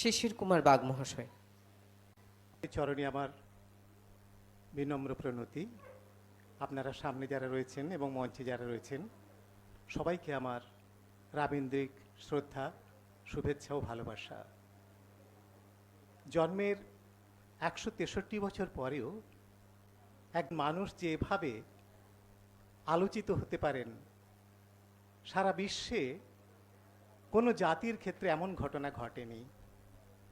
শিশির Kumar bug মহাশয়। চরণে আমার বিনম্র প্রণতি। আপনারা সামনে যারা রয়েছেন এবং মঞ্চে যারা রয়েছেন, সবাইকে আমার রাবীন্দ্রিক শ্রদ্ধা, শুভেচ্ছা ও ভালোবাসা। জন্মের একশো তেষট্টি বছর পরেও এক মানুষ যে এভাবে আলোচিত হতে পারেন, সারা বিশ্বে কোনো জাতির ক্ষেত্রে এমন ঘটনা ঘটেনি।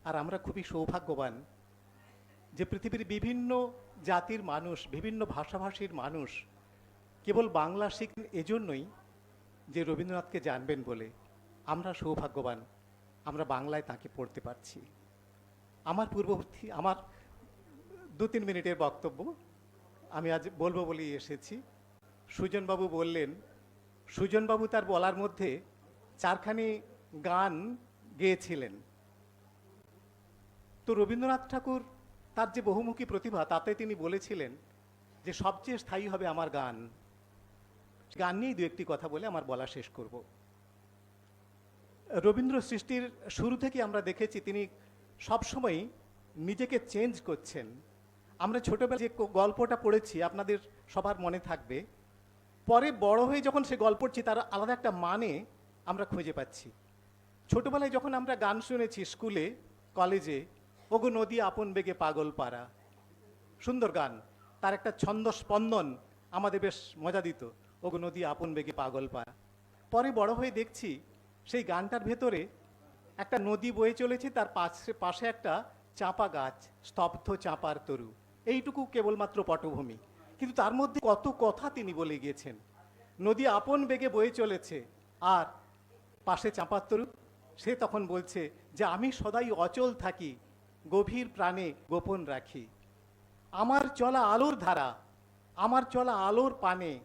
আর আমরা খুবই সৌভাগ্যবান যে পৃথিবীর বিভিন্ন জাতির মানুষ, বিভিন্ন ভাষাভাষীর মানুষ কেবল বাংলা শিখেন এজন্যই যে রবীন্দ্রনাথকে জানবেন বলে। আমরা সৌভাগ্যবান, আমরা বাংলায় তাকে পড়তে পারছি। আমার পূর্ববর্তী, আমার দু তিন মিনিটের বক্তব্য আমি আজ বলব বলেই এসেছি। সুজনবাবু বললেন, সুজনবাবু তার বলার মধ্যে চারখানি গান গেয়েছিলেন। তো রবীন্দ্রনাথ ঠাকুর, তার যে বহুমুখী প্রতিভা, তাতে তিনি বলেছিলেন যে সবচেয়ে স্থায়ী হবে আমার গান। গান নিয়েই দু একটি কথা বলে আমার বলা শেষ করব। রবীন্দ্র সৃষ্টির শুরু থেকে আমরা দেখেছি তিনি সবসময় নিজেকে চেঞ্জ করছেন। আমরা ছোটবেলায় যে গল্পটা পড়েছি, আপনাদের সবার মনে থাকবে। পরে বড় হয়ে যখন সে গল্প পড়ছি, তার আলাদা একটা মানে আমরা খুঁজে পাচ্ছি। ছোটবেলায় যখন আমরা গান শুনেছি স্কুলে, কলেজে ওগো নদী আপন বেগে পাগল পাড়া। সুন্দর গান, তার একটা ছন্দ স্পন্দন আমাদের বেশ মজা দিত। ওগো নদী আপন বেগে পাগল পাড়া। পরে বড় হয়ে দেখছি সেই গানটার ভেতরে একটা নদী বয়ে চলেছে, তার পাশে পাশে একটা চাপা গাছ, স্তব্ধ চাপার তরু। এইটুকু কেবলমাত্র পটভূমি। কিন্তু তার মধ্যে কত কথা তিনি বলে গিয়েছেন। নদী আপন বেগে বয়ে চলেছে, আর পাশে চাঁপাত্তরু সে তখন বলছে যে, আমি সদাই অচল থাকি গভীর প্রাণে গোপন রাখি। আমার চলা আলোর ধারা, আমার চলা আলোর পানে,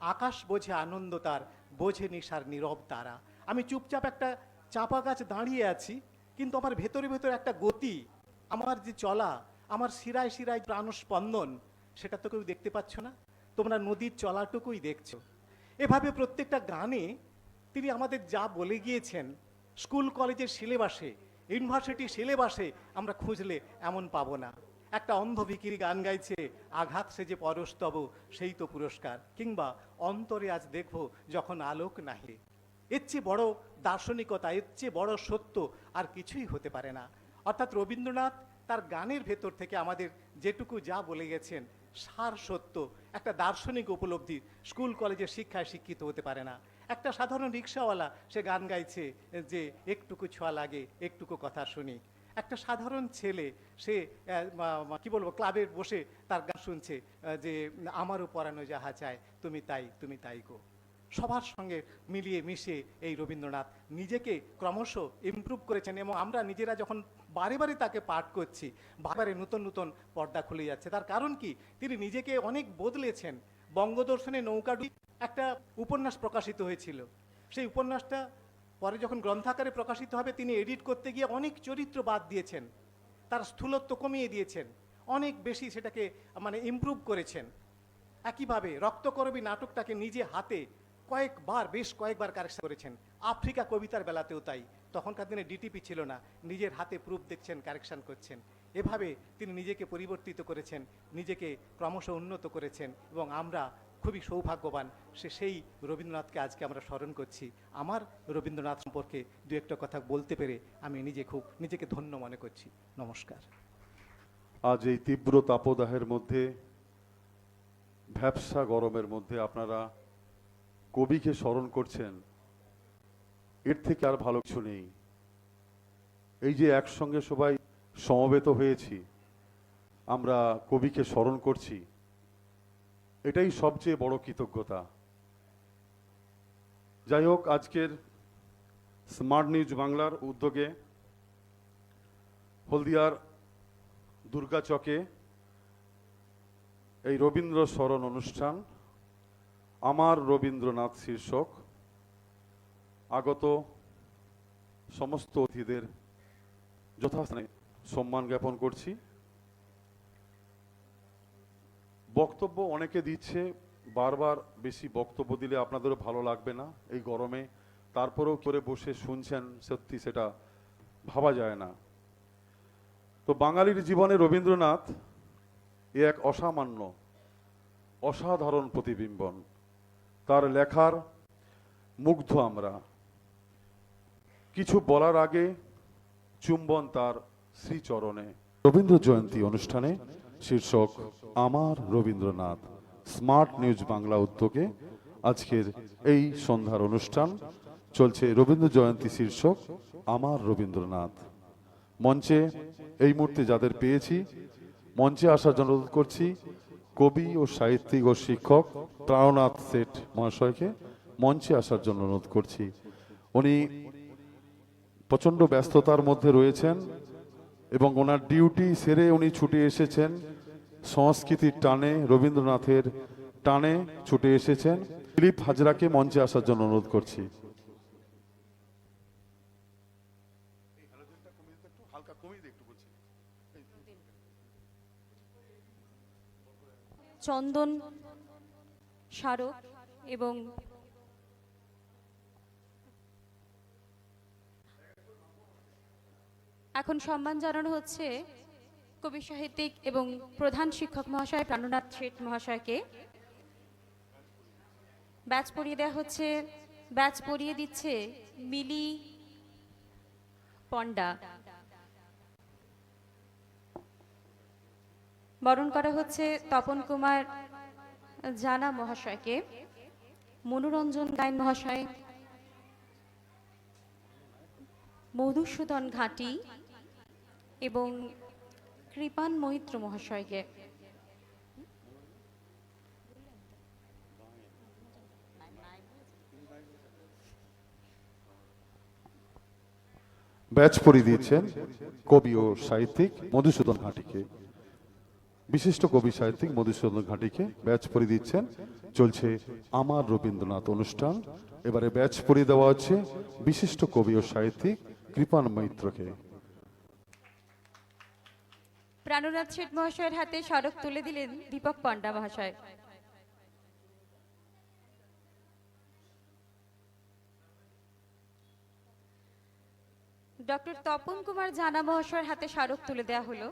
আকাশ বোঝে আনন্দ তার, বোঝে নিশার নীরব তারা। আমি চুপচাপ একটা চাপা গাছ দাঁড়িয়ে আছি, কিন্তু আমার ভেতরে ভেতরে একটা গতি, আমার যে চলা, আমার শিরায় শিরায় প্রাণস্পন্দন, সেটা তো কেউ দেখতে পাচ্ছ না। তোমরা নদীর চলাটুকুই দেখছ। এভাবে প্রত্যেকটা গানে তিনি আমাদের যা বলে গিয়েছেন, স্কুল, কলেজের সিলেবাসে ইউনিভার্সিটি সিলেবাসে আমরা খুঁজলে এমন পাবো না। একটা অন্ধ ভিকিরি গান গাইছে, আঘাত সে যে পরস্তব সেই তো পুরস্কার। কিংবা অন্তরে আজ দেখব যখন আলোক নাহে। এর চেয়ে বড় দার্শনিকতা, এর চেয়ে বড় সত্য আর কিছুই হতে পারে না। অর্থাৎ রবীন্দ্রনাথ তার গানের ভেতর থেকে আমাদের যেটুকু যা বলে গেছেন, সার সত্য। একটা দার্শনিক উপলব্ধি, স্কুল, কলেজের শিক্ষায় শিক্ষিত হতে পারে না। একটা সাধারণ রিক্সাওয়ালা সে গান গাইছে যে একটুকু ছোঁয়া লাগে, একটুকু কথা শুনি। একটা সাধারণ ছেলে সে কি বলব, ক্লাবে বসে তার গান শুনছে যে আমারও পরানো যাহা চায়, তুমি তাই তুমি তাই গো। সবার সঙ্গে মিলিয়ে মিশে এই রবীন্দ্রনাথ নিজেকে ক্রমশ ইমপ্রুভ করেছেন এবং আমরা নিজেরা যখন বারে বারে তাকে পাঠ করছি, বারে নতুন নতুন পর্দা খুলে যাচ্ছে। তার কারণ কি? তিনি নিজেকে অনেক বদলেছেন। বঙ্গদর্শনে নৌকাডুবি একটা উপন্যাস প্রকাশিত হয়েছিল। সেই উপন্যাসটা পরে যখন গ্রন্থাকারে প্রকাশিত হবে, তিনি এডিট করতে গিয়ে অনেক চরিত্র বাদ দিয়েছেন। তার স্থূলত্ব কমিয়ে দিয়েছেন। অনেক বেশি সেটাকে মানে ইমপ্রুভ করেছেন। একইভাবে রক্তকরবী নাটকটাকে নিজে হাতে কয়েকবার, বেশ কয়েকবার কারেকশন করেছেন। আফ্রিকা কবিতার বেলাতেও তাই। তখনকার দিনে ডিটিপি ছিল না। নিজের হাতে প্রুফ দেখছেন, কারেকশন করছেন। এভাবে তিনি নিজেকে পরিবর্তিত করেছেন, নিজেকে ক্রমশ উন্নত করেছেন এবং আমরা খুবই সৌভাগ্যবান সে সেই রবীন্দ্রনাথকে আজকে আমরা স্মরণ করছি। আমার রবীন্দ্রনাথ সম্পর্কে দু একটা কথা বলতে পেরে আমি নিজে খুব নিজেকে ধন্য মনে করছি। নমস্কার। আজ এই তীব্র তাপদাহের মধ্যে, ভ্যাবসা গরমের মধ্যে আপনারা কবিকে স্মরণ করছেন, এর থেকে আর ভালো কিছু নেই। এই যে একসঙ্গে সবাই সমবেত হয়েছি, আমরা কবিকে স্মরণ করছি এটাই সবচেয়ে বড় কৃতজ্ঞতা। যাই হোক, আজকের স্মার্ট নিউজ বাংলার উদ্যোগে হলদিয়ার দুর্গা চকে এই রবীন্দ্র স্মরণ অনুষ্ঠান, আমার রবীন্দ্রনাথ শীর্ষক, আগত সমস্ত অতিথিদের যথাস্থানে সম্মান জ্ঞাপন করছি। বক্তব্য অনেকে দিচ্ছে, বারবার বেশি বক্তব্য দিলে আপনাদেরও ভালো লাগবে না এই গরমে। তারপরেও করে বসে শুনছেন, সত্যি সেটা ভাবা যায় না। তো বাঙালির জীবনে রবীন্দ্রনাথ এ এক অসামান্য, অসাধারণ প্রতিবিম্বন। তার লেখার মুগ্ধ আমরা। কিছু বলার আগে চুম্বন তার শ্রীচরণে। রবীন্দ্র জয়ন্তী অনুষ্ঠানে শীর্ষক আমার রবীন্দ্রনাথ, স্মার্ট নিউজ বাংলা উদ্যোগে আজকের এই সন্ধ্যার অনুষ্ঠান। চলছে রবীন্দ্র জয়ন্তী শীর্ষক আমার রবীন্দ্রনাথ। মঞ্চে এই মুহূর্তে যাদের পেয়েছি, মঞ্চে আসার জন্য অনুরোধ করছি, কবি ও সাহিত্যিক ও শিক্ষক প্রাণনাথ সেঠ মহাশয়কে মঞ্চে আসার জন্য অনুরোধ করছি। উনি প্রচণ্ড ব্যস্ততার মধ্যে রয়েছেন এবং ওনার ডিউটি সেরে উনি ছুটে এসেছেন। সংস্কৃতির টানে, রবীন্দ্রনাথের টানে ছুটে এসেছেন। দিলীপ হাজরাকে মঞ্চে আসার জন্য অনুরোধ করছি। চন্দন স্মারক এবং এখন সম্মান জানানো হচ্ছে কবি সাহিত্যিক এবং প্রধান শিক্ষক মহাশয় প্রাণনাথ শেঠ মহাশয়কে। ব্যাচ পড়িয়ে দেওয়া হচ্ছে, ব্যাচ পড়িয়ে দিচ্ছে মিলি পণ্ডা। বরণ করা হচ্ছে তপন কুমার জানা মহাশয়কে। মনোরঞ্জন গায়ন মহাশয়। মধুসূদন ঘাটি। এবং কৃপান মৈত্র মহাশয়কে। ব্যাচ পরিয়ে দিয়েছেন কবি ও সাহিত্যিক মধুসূদন ঘাটিকে। বিশিষ্ট কবি সাহিত্যিক মধুসূদন ঘাটিকে ব্যাচ পরিয়ে দিচ্ছেন। চলছে আমার রবীন্দ্রনাথ অনুষ্ঠান। এবারে ব্যাচ পরিয়ে দেওয়া হচ্ছে বিশিষ্ট কবি ও সাহিত্যিক কৃপান মৈত্রকে। প্রাণনাথ শেঠ মহাশয়ের হাতে স্মারক তুলে দিলেন দীপক পণ্ডা মহাশয়। ডক্টর তপন কুমার জানা মহাশয়ের হাতে স্মারক তুলে দেওয়া হলো।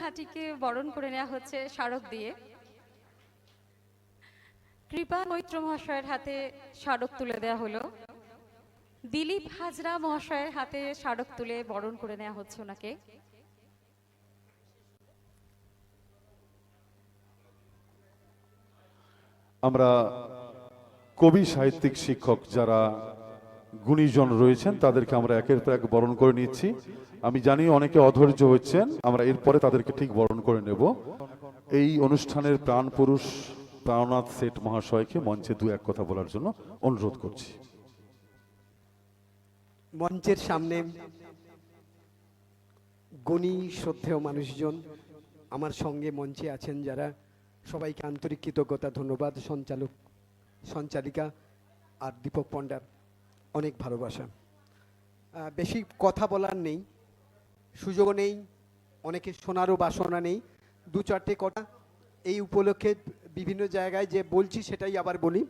ঘাটিকে বরণ করে নেওয়া হচ্ছে স্মারক দিয়ে। কৃপা মৈত্র মহাশয়ের হাতে স্মারক তুলে দেওয়া হলো। দিলীপ হাজরা মহাশয়ের হাতে স্মারক তুলে বরণ করে নেওয়া হচ্ছে ওনাকে। আমরা কবি সাহিত্যিক শিক্ষক যারা গুণীজন রয়েছেন, তাদেরকে আমরা একের পর এক বরণ করে নিচ্ছি। আমি জানি অনেকে অধৈর্য হচ্ছেন, আমরা এরপরে তাদেরকে ঠিক বরণ করে নেব। এই অনুষ্ঠানের প্রাণ পুরুষ প্রাণনাথ সেঠ মহাশয়কে মঞ্চে দু এক কথা বলার জন্য অনুরোধ করছি। মঞ্চের সামনে গুণী, শ্রদ্ধেয় মানুষজন আমার সঙ্গে মঞ্চে আছেন যারা। সবাইকে আন্তরিক কৃতজ্ঞতা, ধন্যবাদ। সঞ্চালক, সঞ্চালিকা আর দীপক পণ্ডার অনেক ভালোবাসা। বেশি কথা বলার নেই, সুযোগও নেই অনেকে শোনারও বাসনা নেই। দু চারটে কথা এই উপলক্ষে বিভিন্ন জায়গায় যে বলছি সেটাই আবার বলি।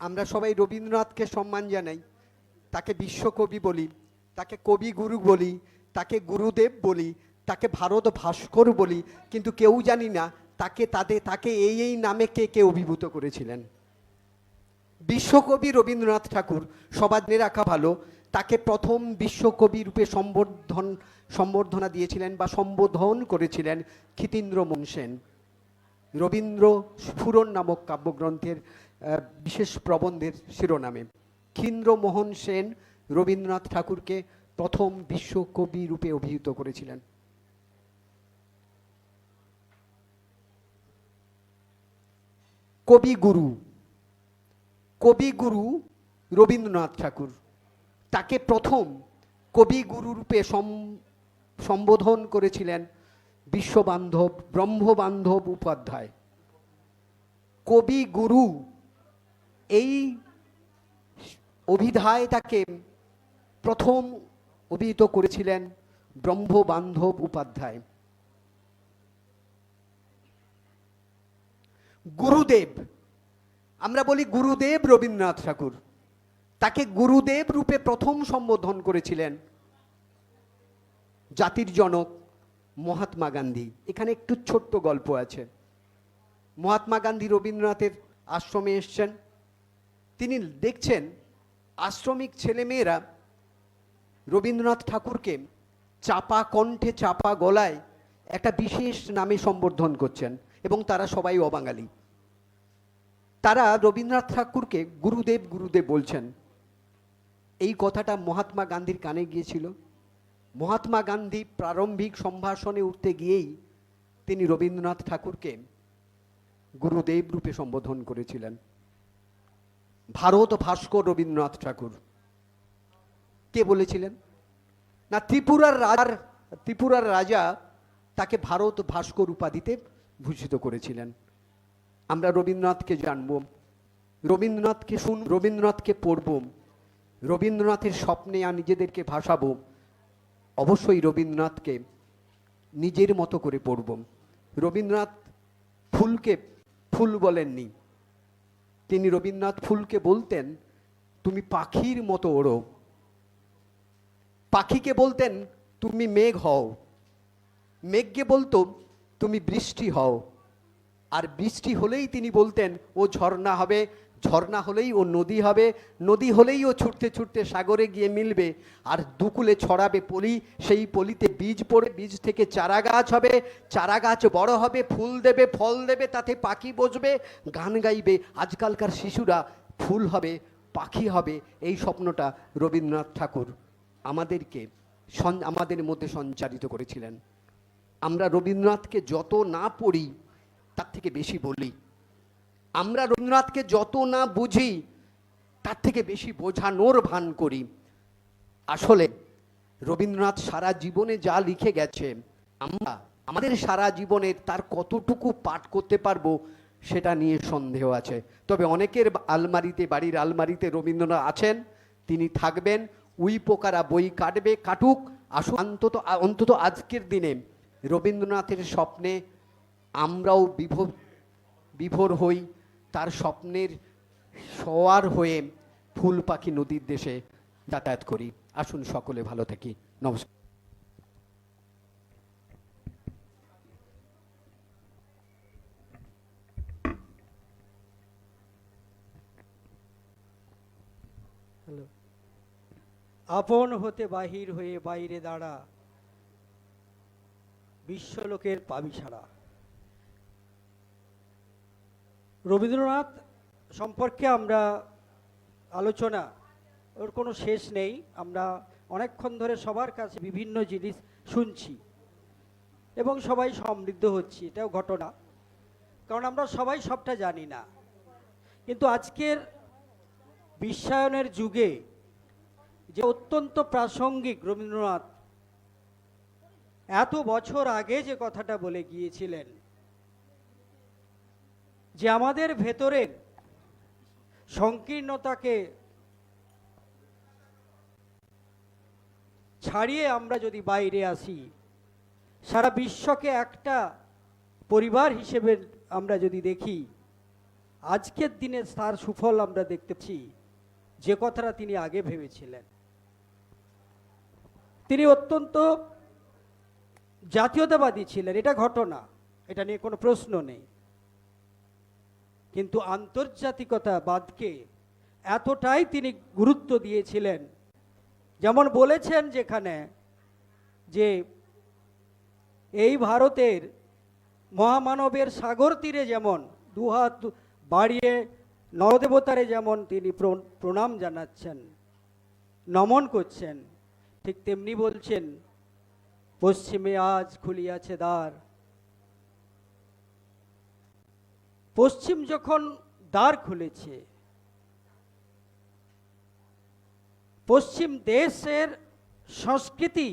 আমরা সবাই রবীন্দ্রনাথকে সম্মান জানাই। তাকে বিশ্বকবি বলি, তাকে কবি গুরু বলি, তাকে গুরুদেব বলি, তাকে ভারত ভাস্কর বলি, কিন্তু কেউ জানি না তাকে তাদের তাকে এই এই নামে কে কে অভিভূত করেছিলেন। বিশ্বকবি রবীন্দ্রনাথ ঠাকুর সবার রাখা ভালো, তাকে প্রথম বিশ্বকবি রূপে সম্বোধন সম্বর্ধনা দিয়েছিলেন বা সম্বোধন করেছিলেন ক্ষিতীন্দ্রমোহন সেন। রবীন্দ্র স্ফুরণ নামক কাব্যগ্রন্থের বিশেষ প্রবন্ধের শিরোনামে। ক্ষীন্দ্রমোহন সেন রবীন্দ্রনাথ ঠাকুরকে প্রথম বিশ্বকবি রূপে অভিহিত করেছিলেন। কবিগুরু। কবিগুরু রবীন্দ্রনাথ ঠাকুর। তাকে প্রথম কবিগুরু রূপে সম- সম্বোধন করেছিলেন বিশ্ববান্ধব ব্রহ্মবান্ধব উপাধ্যায়। কবিগুরু এই অভিধায় তাকে প্রথম অভিহিত করেছিলেন ব্রহ্মবান্ধব উপাধ্যায়। গুরুদেব, আমরা বলি গুরুদেব রবীন্দ্রনাথ ঠাকুর, তাকে গুরুদেব রূপে প্রথম সম্বোধন করেছিলেন জাতির জনক মহাত্মা গান্ধী। এখানে একটু ছোট্ট গল্প আছে। মহাত্মা গান্ধী রবীন্দ্রনাথের আশ্রমে এসছেন। তিনি দেখছেন আশ্রমিক ছেলেমেয়েরা রবীন্দ্রনাথ ঠাকুরকে চাপা কণ্ঠে, চাপা গলায় একটা বিশেষ নামে সম্বোধন করছেন এবং তারা সবাই অবাঙালি। তারা রবীন্দ্রনাথ ঠাকুরকে গুরুদেব গুরুদেব বলছেন। এই কথাটা মহাত্মা গান্ধীর কানে গিয়েছিল। মহাত্মা গান্ধী প্রারম্ভিক সম্ভাষণে উঠতে গিয়েই তিনি রবীন্দ্রনাথ ঠাকুরকে গুরুদেব রূপে সম্বোধন করেছিলেন। ভারত ভাস্কর রবীন্দ্রনাথ ঠাকুর। কে বলেছিলেন? না, ত্রিপুরার রাজার, ত্রিপুরার রাজা তাকে ভারত ভাস্কর উপাধিতে ভূষিত করেছিলেন। আমরা রবীন্দ্রনাথকে জানব, রবীন্দ্রনাথকে শুন রবীন্দ্রনাথকে পড়ব, রবীন্দ্রনাথের স্বপ্নে আর নিজেদেরকে ভাসাবো, অবশ্যই রবীন্দ্রনাথকে নিজের মতো করে পড়ব। রবীন্দ্রনাথ ফুলকে ফুল বলেননি তিনি রবীন্দ্রনাথ ফুলকে বলতেন, তুমি পাখির মতো ওড়ো। পাখিকে বলতেন, তুমি মেঘ হও। মেঘকে বলতো, তুমি বৃষ্টি হও। আর বৃষ্টি হলেই তিনি বলতেন, ও ঝর্ণা হবে ঝর্ণা হলেই ও নদী হবে, নদী হলেই ও ছুটতে ছুটতে সাগরে গিয়ে মিলবে। আর দুকুলে ছড়াবে পলি, সেই পলিতে বীজ পড়ে, বীজ থেকে চারা গাছ হবে চারা গাছ বড় হবে, ফুল দেবে, ফল দেবে, তাতে পাখি বসবে, গান গাইবে। আজকালকার শিশুরা ফুল হবে, পাখি হবে, এই স্বপ্নটা রবীন্দ্রনাথ ঠাকুর আমাদেরকে আমাদের মধ্যে সঞ্চারিত করেছিলেন। আমরা রবীন্দ্রনাথকে যত না পড়ি, তার থেকে বেশি বলি। আমরা রবীন্দ্রনাথকে যত না বুঝি, তার থেকে বেশি বোঝানোর ভান করি। আসলে রবীন্দ্রনাথ সারা জীবনে যা লিখে গেছে, আমরা, আমাদের সারা জীবনে তার কতটুকু পাঠ করতে পারব, সেটা নিয়ে সন্দেহ আছে। তবে অনেকের আলমারিতে, বাড়ির আলমারিতে রবীন্দ্রনাথ আছেন, তিনি থাকবেন, উই পোকারা বই কাটবে, কাটুক। আসুন, অন্তত অন্তত আজকের দিনে রবীন্দ্রনাথের স্বপ্নে আমরাও বিভোর বিভোর হই। তার স্বপ্নের সওয়ার হয়ে ফুল পাখি নদীর দেশে যাতায়াত করি। আসুন সকলে ভালো থাকি। নমস্কার। আপন হতে বাহির হয়ে বাইরে দাঁড়া। বিশ্বলোকের পাবি ছাড়া রবীন্দ্রনাথ সম্পর্কে আমরা আলোচনা ওর কোনো শেষ নেই। আমরা অনেকক্ষণ ধরে সবার কাছে বিভিন্ন জিনিস শুনছি এবং সবাই সমৃদ্ধ হচ্ছি, এটাও ঘটনা। কারণ আমরা সবাই সবটা জানি না। কিন্তু আজকের বিশ্বায়নের যুগে যে অত্যন্ত প্রাসঙ্গিক রবীন্দ্রনাথ এত বছর আগে যে কথাটা বলে গিয়েছিলেন যে আমাদের ভেতরের সংকীর্ণতাকে ছাড়িয়ে আমরা যদি বাইরে আসি, সারা বিশ্বকে একটা পরিবার হিসেবে আমরা যদি দেখি, আজকের দিনে তার সুফল আমরা দেখতেছি, যে কথাটা তিনি আগে ভেবেছিলেন। তিনি অত্যন্ত জাতীয়তাবাদী ছিলেন, এটা ঘটনা, এটা নিয়ে কোনো প্রশ্ন নেই। কিন্তু আন্তর্জাতিকতা বাদকে এতটাই তিনি গুরুত্ব দিয়েছিলেন। যেমন বলেছেন যেখানে যে এই ভারতের মহামানবের সাগর তীরে যেমন দুহাত বাড়িয়ে নরদেবতারে যেমন তিনি প্রণাম জানাচ্ছেন, নমন করছেন, ঠিক তেমনি বলছেন, পশ্চিমে আজ খুলিয়াছে দ্বার। পশ্চিম যখন দ্বার খুলেছে, পশ্চিম দেশের সংস্কৃতি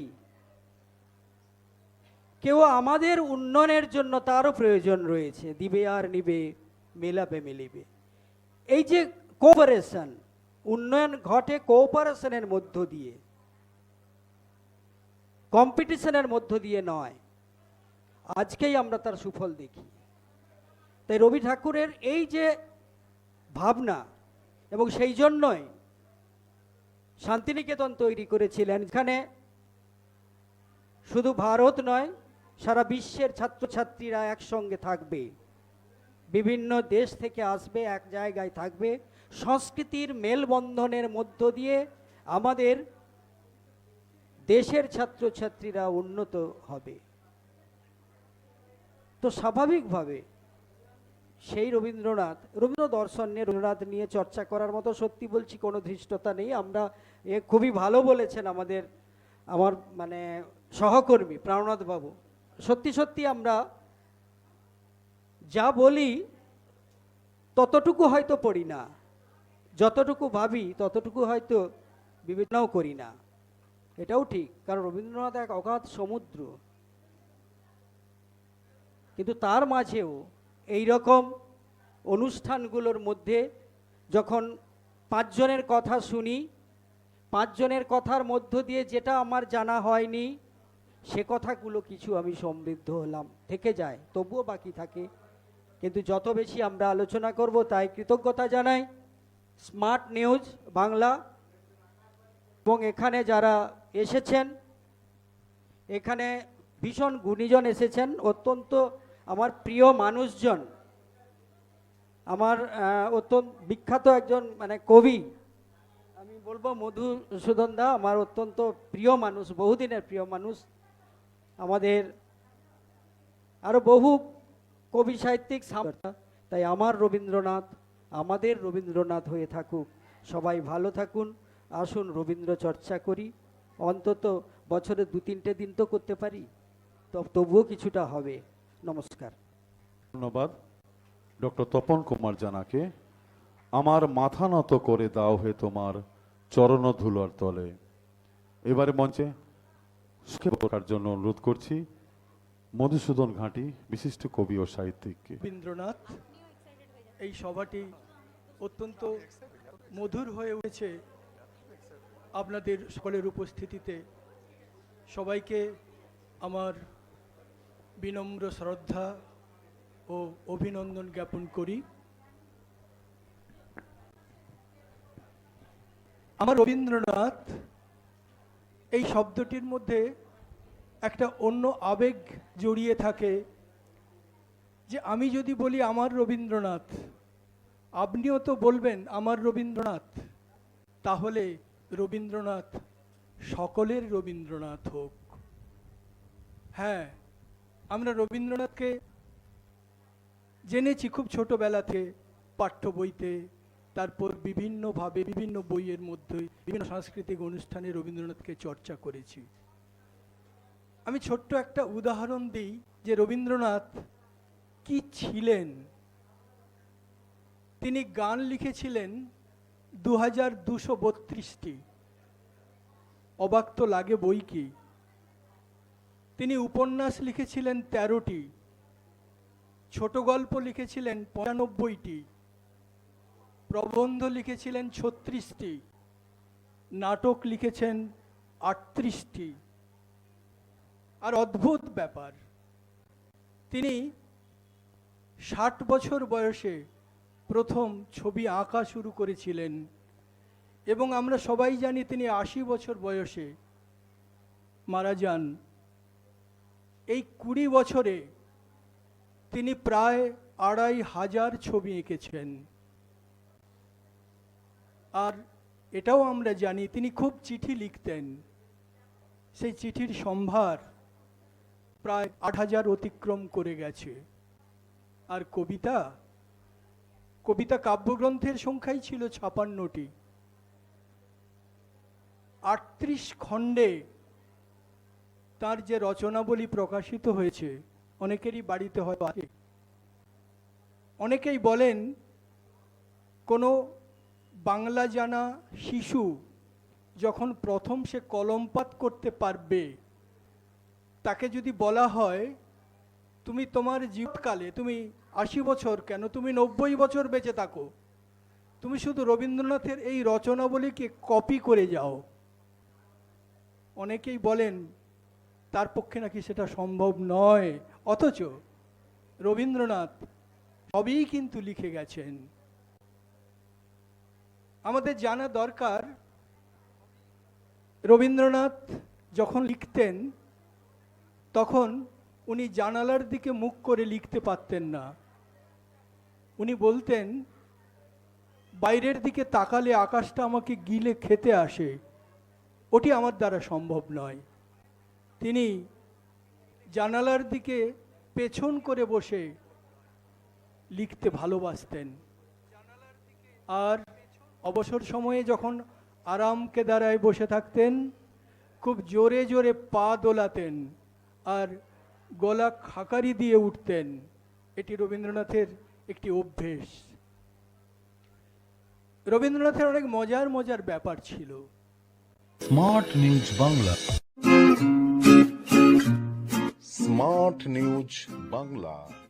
কেউ আমাদের উন্নয়নের জন্য তারও প্রয়োজন রয়েছে। দিবে আর নিবে, মেলাবে, মিলিবে। এই যে কোঅপারেশন উন্নয়ন ঘটে কোঅপারেশনের মধ্য দিয়ে কম্পিটিশনের মধ্য দিয়ে নয়। আজকেই আমরা তার সুফল দেখি। তাই রবি ঠাকুরের এই যে ভাবনা এবং সেই জন্যই শান্তিনিকেতন তৈরি করেছিলেন। এখানে শুধু ভারত নয়, সারা বিশ্বের ছাত্রছাত্রীরা একসঙ্গে থাকবে। বিভিন্ন দেশ থেকে আসবে, এক জায়গায় থাকবে। সংস্কৃতির মেলবন্ধনের মধ্য দিয়ে আমাদের দেশের ছাত্রছাত্রীরা উন্নত হবে। তো স্বাভাবিকভাবে সেই রবীন্দ্রনাথ রবীন্দ্র দর্শন নিয়ে রবীন্দ্রনাথ নিয়ে চর্চা করার মতো সত্যি বলছি কোনো ধৃষ্টতা নেই। আমরা এ খুবই ভালো বলেছেন আমাদের, আমার মানে সহকর্মী প্রাণনাথ বাবু। সত্যি সত্যি আমরা যা বলি ততটুকু হয়তো পড়ি না, যতটুকু ভাবি ততটুকু হয়তো বিবেচনাও করি না। এটাও ঠিক, কারণ রবীন্দ্রনাথ এক অগাধ সমুদ্র। কিন্তু তার মাঝেও এই রকম অনুষ্ঠানগুলোর মধ্যে যখন পাঁচজনের কথা শুনি, পাঁচজনের কথার মধ্য দিয়ে যেটা আমার জানা হয়নি, সে কথাগুলো কিছু আমি সমৃদ্ধ হলাম, থেকে যায়, তবুও বাকি থাকে। কিন্তু যত বেশি আমরা আলোচনা করব, তাই কৃতজ্ঞতা জানাই। Smart news Bangla. এবং এখানে যারা এসেছেন, এখানে ভীষণ গুণীজন এসেছেন, অত্যন্ত আমার প্রিয় মানুষজন, আমার অত্যন্ত বিখ্যাত একজন মানে কবি, আমি বলব মধুসূদন দা, আমার অত্যন্ত প্রিয় মানুষ, বহুদিনের প্রিয় মানুষ, আমাদের আরও বহু কবি সাহিত্যিক তাই আমার রবীন্দ্রনাথ, আমাদের রবীন্দ্রনাথ হয়ে থাকুক। সবাই ভালো থাকুন, আসুন রবীন্দ্র চর্চা করি। অন্তত বছরে দু তিনটে দিন তো করতে পারি তবুও কিছুটা হবে। নমস্কার। ধন্যবাদ। ডক্টর তপন কুমার জানাকে আমার মাথা নত করে দাও হে তোমার চরণ ধুলার তলে। এবারে মঞ্চে সুখে পড়ার জন্য অনুরোধ করছি মধুসূদন ঘাঁটি বিশিষ্ট কবি ও সাহিত্যিককে। রবীন্দ্রনাথ এই সভাটি অত্যন্ত মধুর হয়ে উঠেছে আপনাদের সকলের উপস্থিতিতে। সবাইকে আমার বিনম্র শ্রদ্ধা ও অভিনন্দন জ্ঞাপন করি। আমার রবীন্দ্রনাথ, এই শব্দটির মধ্যে একটা অন্য আবেগ জড়িয়ে থাকে যে আমি যদি বলি আমার রবীন্দ্রনাথ, আপনিও তো বলবেন আমার রবীন্দ্রনাথ, তাহলে রবীন্দ্রনাথ সকলের রবীন্দ্রনাথ হোক। হ্যাঁ আমরা রবীন্দ্রনাথকে জেনেছি খুব ছোটবেলা থেকে পাঠ্য বইতে, তারপর বিভিন্নভাবে বিভিন্ন বইয়ের মধ্যে বিভিন্ন সাংস্কৃতিক অনুষ্ঠানে রবীন্দ্রনাথকে চর্চা করেছি। আমি ছোট্ট একটা উদাহরণ দিই যে রবীন্দ্রনাথ কি ছিলেন? তিনি গান লিখেছিলেন দু হাজার দুশো বত্রিশটি। অবাক তো লাগে বই কি? তিনি উপন্যাস লিখেছিলেন তেরোটি, ছোট গল্প লিখেছিলেন পঁচানব্বইটি, প্রবন্ধ লিখেছিলেন ছত্রিশটি, নাটক লিখেছেন আটত্রিশটি। আর অদ্ভুত ব্যাপার, তিনি ষাট বছর বয়সে প্রথম ছবি আঁকা শুরু করেছিলেন এবং আমরা সবাই জানি তিনি আশি বছর বয়সে মারা যান। এই কুড়ি বছরে তিনি প্রায় আড়াই হাজার ছবি এঁকেছেন। আর এটাও আমরা জানি, তিনি খুব চিঠি লিখতেন। সেই চিঠির সম্ভার প্রায় আট হাজার অতিক্রম করে গেছে। আর কবিতা কবিতা কাব্যগ্রন্থের সংখ্যাই ছিল ছাপান্নটি। আটত্রিশ খণ্ডে তার যে রচনাবলী প্রকাশিত হয়েছে, অনেকেরই বাড়িতে হয় আছে। অনেকেই বলেন, কোনো বাংলা জানা শিশু যখন প্রথম সে কলমপাত করতে পারবে, তাকে যদি বলা হয়, তুমি তোমার জীবকালে তুমি আশি বছর কেন, তুমি নব্বই বছর বেঁচে থাকো, তুমি শুধু রবীন্দ্রনাথের এই রচনাবলীকে কপি করে যাও। অনেকেই বলেন তার পক্ষে নাকি সেটা সম্ভব নয়। অথচ রবীন্দ্রনাথ সবই কিন্তু লিখে গেছেন। আমাদের জানা দরকার, রবীন্দ্রনাথ যখন লিখতেন, তখন উনি জানালার দিকে মুখ করে লিখতে পারতেন না। উনি বলতেন, বাইরের দিকে তাকালে আকাশটা আমাকে গিলে খেতে আসে। ওটি আমার দ্বারা সম্ভব নয়। তিনি জানালার দিকে পেছন করে বসে লিখতে ভালোবাসতেন। আর অবসর সময়ে যখন আরামকে দ্বারায় বসে থাকতেন, খুব জোরে জোরে পা দোলাতেন আর গলা খাকারি দিয়ে উঠতেন। এটি রবীন্দ্রনাথের একটি অভ্যেস। রবীন্দ্রনাথের অনেক মজার মজার ব্যাপার ছিল। Smart news Bangla. Smart news Bangla.